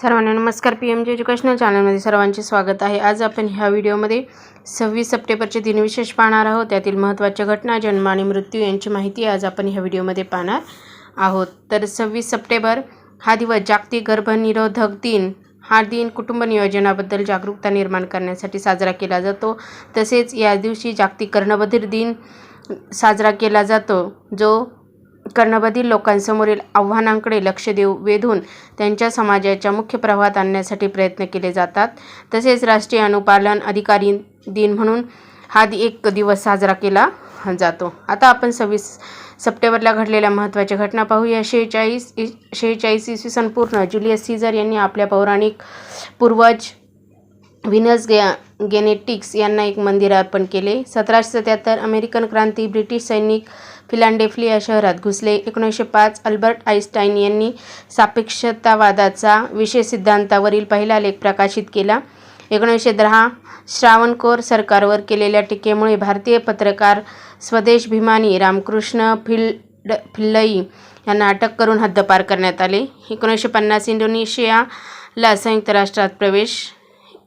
सर्वांना नमस्कार. P M जे एज्युकेशनल चॅनलमध्ये सर्वांचे स्वागत आहे. आज आपण ह्या व्हिडिओमध्ये सव्वीस सप्टेंबरचे दिनविशेष पाहणार आहोत. त्यातील महत्त्वाच्या घटना जन्म आणि मृत्यू यांची माहिती आज आपण ह्या व्हिडिओमध्ये पाहणार आहोत. तर सव्वीस सप्टेंबर हा दिवस जागतिक गर्भनिरोधक दिन. हा दिन कुटुंब नियोजनाबद्दल जागरूकता निर्माण करण्यासाठी साजरा केला जातो. तसेच या दिवशी जागतिक कर्णबधिर दिन साजरा केला जातो जो कर्णबधीर लोकांसमोरील आव्हानांकडे लक्ष देऊ वेधून त्यांच्या समाजाच्या मुख्य प्रवाहात आणण्यासाठी प्रयत्न केले जातात. तसेच राष्ट्रीय अनुपालन अधिकारी दिन म्हणून हा दि- एक दिवस साजरा केला जातो. आता आपण सव्वीस सप्टेंबरला घडलेल्या महत्त्वाच्या घटना पाहूया. शेहेचाळीस इ शेहेचाळीस इसवी सन पूर्ण. जुलियस सीझर यांनी आपल्या पौराणिक पूर्वज व्हिनस गे गेनेटिक्स यांना एक मंदिर अर्पण केले. सतराशे सत्याहत्तर अमेरिकन क्रांती ब्रिटिश सैनिक फिलाडेल्फिया शहरात घुसले. एकोणीसशे पाच अल्बर्ट आईन्स्टाईन यांनी सापेक्षतावादाचा विशेष सिद्धांतावरील पहिला लेख प्रकाशित केला. एकोणीसशे दहा श्रावणकोर सरकारवर केलेल्या टीकेमुळे भारतीय पत्रकार स्वदेश भिमानी रामकृष्ण फिल्ड फिल्लई यांना अटक करून हद्दपार करण्यात आले. एकोणीसशे पन्नास इंडोनेशियाला संयुक्त राष्ट्रात प्रवेश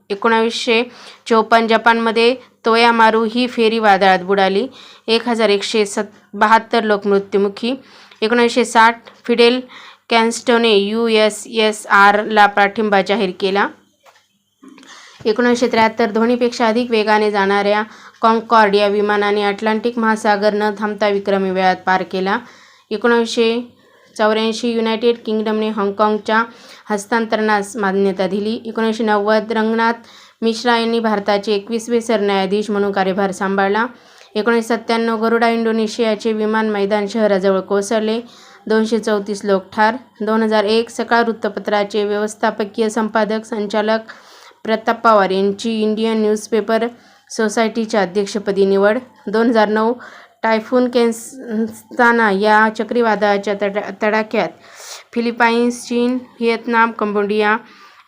एकोणावीसशे चोपन्न जपानमध्ये तोयामारू ही फेरी वादळात बुडाली. एक हजार एकशे सत बहात्तर लोक मृत्युमुखी. एकोणीसशे साठ फिडेल कॅन्स्टोने यू एस एस आरला पाठिंबा जाहीर केला. एकोणीसशे त्र्याहत्तर ध्वनीपेक्षा अधिक वेगाने जाणाऱ्या कॉन्कॉर्ड या विमानाने अटलांटिक महासागर न थांबता विक्रमी वेळात पार केला. एकोणीसशे चौऱ्याऐंशी युनायटेड किंगडमने हाँगकाँगच्या हस्तांतरणास मान्यता दिली. एकोणीसशे नव्वद रंगनाथ मिश्रा यांनी भारताचे एकवीसवे सरन्यायाधीश म्हणून कार्यभार सांभाळला. एकोणीसशे सत्त्याण्णव गरुडा इंडोनेशियाचे विमान मैदान शहराजवळ कोसळले. दोनशे चौतीस लोक ठार. दोन हजार एक सकाळ वृत्तपत्राचे व्यवस्थापकीय संपादक संचालक प्रताप पवार यांची इंडियन न्यूजपेपर सोसायटीच्या अध्यक्षपदी निवड. दोन हजार नऊ टायफून केन्स्ताना या चक्रीवादळाच्या तडा तडाख्यात फिलिपाईन्स चीन व्हिएतनाम कंबोडिया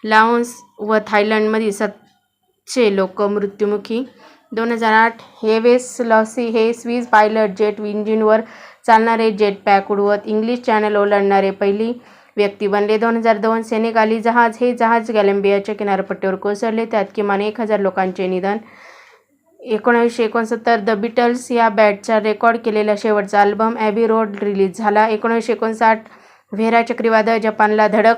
लाओन्स व थायलंडमधील सातशे लोक मृत्युमुखी. दोन हजार आठ हेवेस लॉसी हे स्विस पायलट जेट इंजिनवर चालणारे जेट पॅक उडवत इंग्लिश चॅनल ओलांडणारे पहिली व्यक्ती बनले. दोन हजार दोन सेनेगाली जहाज हे जहाज गॅलेंबियाच्या किनारपट्टीवर कोसळले. त्यात किमान एक हजार लोकांचे निधन एकोणीसशे एकोणसत्तर द बिटल्स या बॅटचा रेकॉर्ड केलेला शेवटचा अल्बम ॲबी रोड रिलीज झाला. एकोणीसशे एकोणसाठ व्हेरा चक्रीवादळ जपानला धडक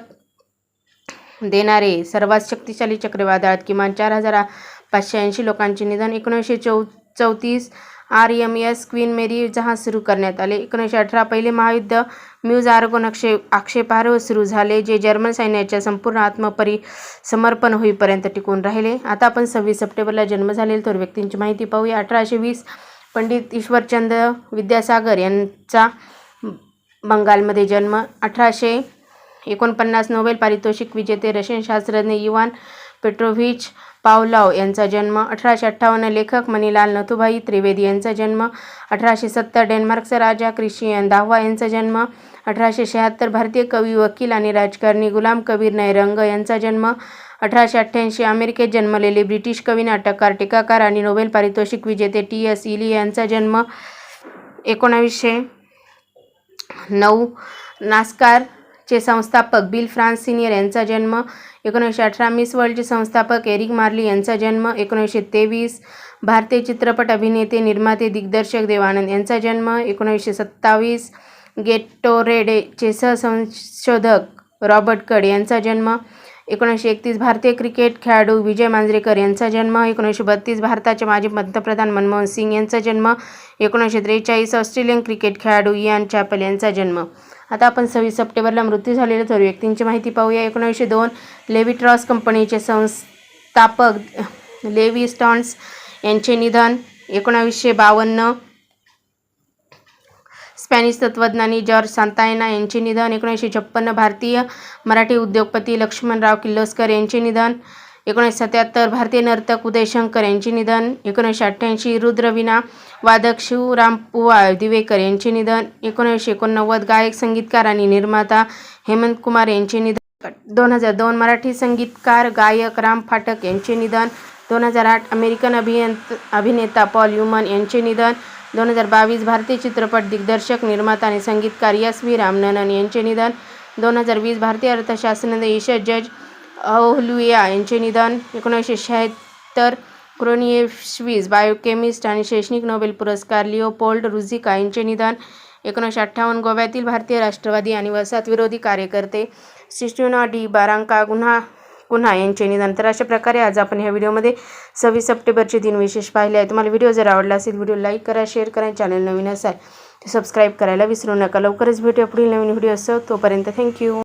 देणारे सर्वात शक्तिशाली चक्रीवादळात किमान चार हजार पाचशे ऐंशी लोकांचे निधन. एकोणीसशे चौ चौतीस R M S Queen Mary जहाज सुरू करण्यात आले. एकोणीसशे अठरा पहिले महायुद्ध म्यूज आर्गोन आक्षे आक्षेपार्ह सुरू झाले जे जर्मन सैन्याच्या संपूर्ण आत्मपरी समर्पण होईपर्यंत टिकून राहिले. आता आपण सव्वीस सप्टेंबरला जन्म झालेल्या थोर व्यक्तींची माहिती पाहूया. अठराशे वीस पंडित ईश्वरचंद विद्यासागर यांचा बंगालमध्ये जन्म. अठराशे एकोणपन्नास नोबेल पारितोषिक विजेते रशियन शास्त्रज्ञ इवान पेट्रोव्हिच पावलॉव यांचा जन्म अठराशे अठ्ठावन्न लेखक मणिलाल नथुभाई त्रिवेदी यांचा जन्म अठराशे सत्तर डेन्मार्कचा राजा क्रिश्चियन दाहवा यांचा जन्म अठराशे शहात्तर भारतीय कवी वकील आणि राजकारणी गुलाम कबीर नयरंग यांचा जन्म अठराशे अठ्ठ्याऐंशी अमेरिकेत जन्मलेले ब्रिटिश कवी नाटककार टीकाकार आणि नोबेल पारितोषिक विजेते टी एस इली यांचा जन्म एकोणावीसशे नऊ. नास्कार चे संस्थापक बिल फ्रान्स सिनियर यांचा जन्म एकोणीसशे अठरा मिस वर्ल्डचे संस्थापक एरिक मार्ली यांचा जन्म एकोणीसशे तेवीस भारतीय चित्रपट अभिनेते निर्माते दिग्दर्शक देवानंद यांचा जन्म एकोणीसशे सत्तावीस गेटोरेडेचे सहसंशोधक रॉबर्ट कड यांचा जन्म एकोणीसशे एकतीस भारतीय क्रिकेट खेळाडू विजय मांजरेकर यांचा जन्म एकोणीसशे बत्तीस भारताचे माजी पंतप्रधान मनमोहन सिंग यांचा जन्म एकोणीसशे त्रेचाळीस ऑस्ट्रेलियन क्रिकेट खेळाडू इयान चॅपल यांचा जन्म. आता आपण सव्वीस सप्टेंबरला मृत्यू झालेल्या थोर व्यक्तींची माहिती पाहूया. एकोणीसशे दोन लेविट्रॉस कंपनीचे संस्थापक लेवी स्टॉन्स यांचे निधन एकोणावीसशे बावन्न स्पॅनिश तत्त्वज्ञानी जॉर्ज सांतायना यांचे निधन एकोणीसशे छप्पन्न भारतीय मराठी उद्योगपती लक्ष्मणराव किर्लोस्कर यांचे निधन एकोणीसशे सत्याहत्तर भारतीय नर्तक उदय शंकर यांचे निधन एकोणीसशे अठ्ठ्याऐंशी रुद्रवीणा वादक शिवराम पुवा दिवेकर यांचे निधन एकोणीसशे एकोणनव्वद गायक संगीतकार आणि निर्माता हेमंत कुमार यांचे निधन. दोन हजार दोन मराठी संगीतकार गायक राम फाटक यांचे निधन. दोन हजार आठ अमेरिकन अभियंत अभिनेता पॉल ह्युमन यांचे निधन. दोन हजार बावीस भारतीय चित्रपट दिग्दर्शक निर्माता आणि संगीतकार यस व्ही रामननन यांचे निधन. दोन हजार वीस भारतीय अर्थशास्त्रज्ञ ईशर जज अहलुया यांचे निधन. एकोणीसशे शहात्तर क्रोनिएश्वीज बायोकेमिस्ट आणि शैक्षणिक नोबेल पुरस्कार लिओपोल्ड रुझिका यांचे निधन. एकोणीसशे अठ्ठावन्न गोव्यातील भारतीय राष्ट्रवादी आणि वसाहतविरोधी कार्यकर्ते सिस्टुना डी बारांका गुन्हा कुन्हा यांचे निधन. तर अशा प्रकारे आज आपण ह्या व्हिडिओमध्ये सव्वीस सप्टेंबरचे दिन विशेष पाहिले आहे तुम्हाला व्हिडिओ जर आवडला असेल व्हिडिओ लाईक करा शेअर करा चॅनल नवीन असाल तर सबस्क्राईब करायला विसरू नका. लवकरच भेटूया पुढील नवीन व्हिडिओ असं तोपर्यंत थँक्यू.